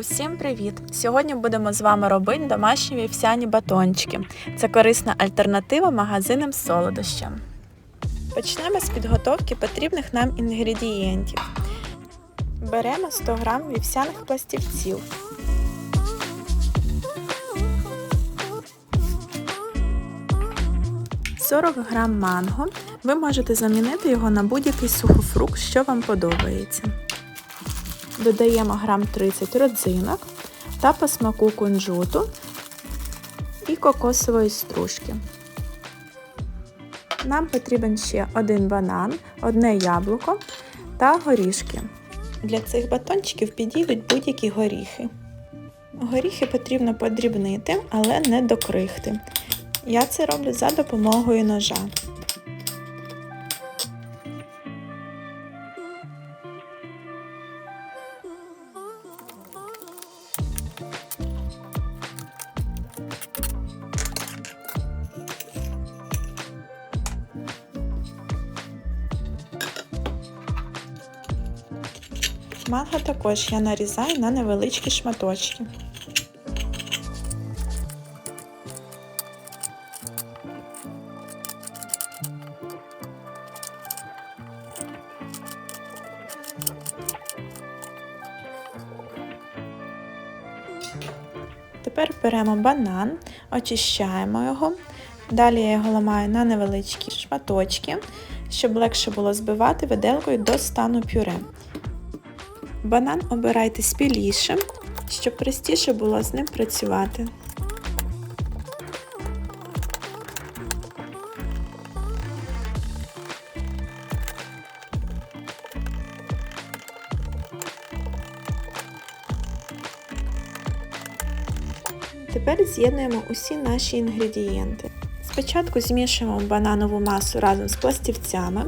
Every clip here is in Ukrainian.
Усім привіт! Сьогодні будемо з вами робити домашні вівсяні батончики. Це корисна альтернатива магазинним солодощам. Почнемо з підготовки потрібних нам інгредієнтів. Беремо 100 г вівсяних пластівців. «40 г манго. Ви можете замінити його на будь-який сухофрукт, що вам подобається. Додаємо грам 30 родзинок та по смаку кунжуту і кокосової стружки. Нам потрібен ще один банан, одне яблуко та горішки. Для цих батончиків підійдуть будь-які горіхи. Горіхи потрібно подрібнити, але не до крихти. Я це роблю за допомогою ножа. Манго також я нарізаю на невеличкі шматочки. Тепер беремо банан, очищаємо його. Далі я його ламаю на невеличкі шматочки, щоб легше було збивати виделкою до стану пюре. Банан обирайте спілішим, щоб простіше було з ним працювати. Тепер з'єднуємо усі наші інгредієнти. Спочатку змішуємо бананову масу разом з пластівцями.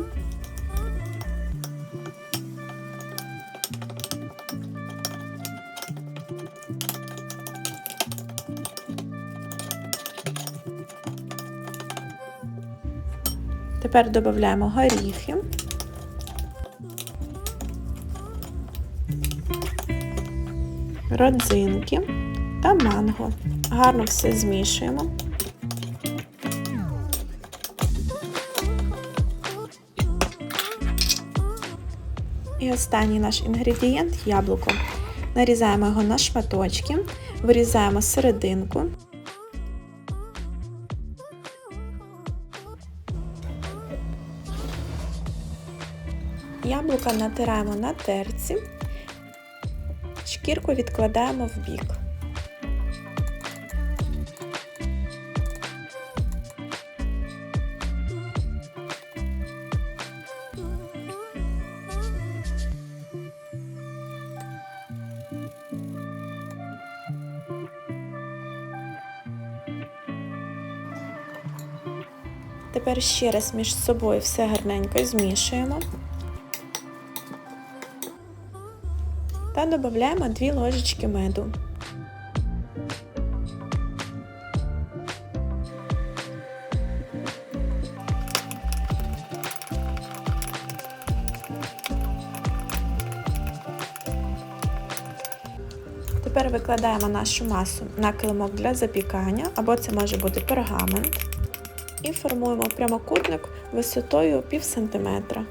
Тепер додаємо горіхи. Родзинки та манго. Гарно все змішуємо. І останній наш інгредієнт яблуко. Нарізаємо його на шматочки, вирізаємо серединку. Яблука натираємо на терці, шкірку відкладаємо в бік. Тепер ще раз між собою все гарненько змішуємо та додаємо 2 ложечки меду. Тепер викладаємо нашу масу на килимок для запікання, або це може бути пергамент, і формуємо прямокутник висотою пів сантиметра.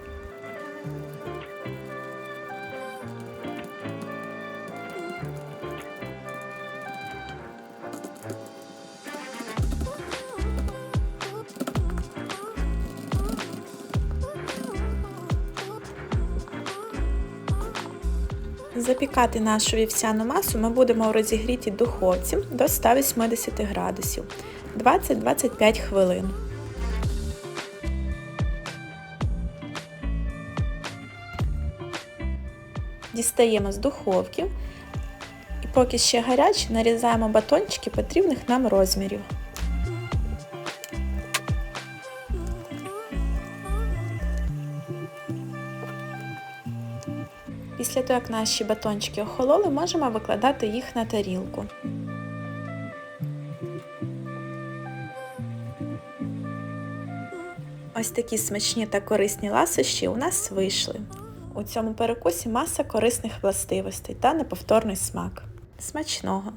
Запікати нашу вівсяну масу ми будемо у розігрітій духовці до 180 градусів 20-25 хвилин. Дістаємо з духовки і поки ще гарячі, нарізаємо батончики потрібних нам розмірів. Після того, як наші батончики охололи, можемо викладати їх на тарілку. Ось такі смачні та корисні ласощі у нас вийшли. У цьому перекусі маса корисних властивостей та неповторний смак. Смачного!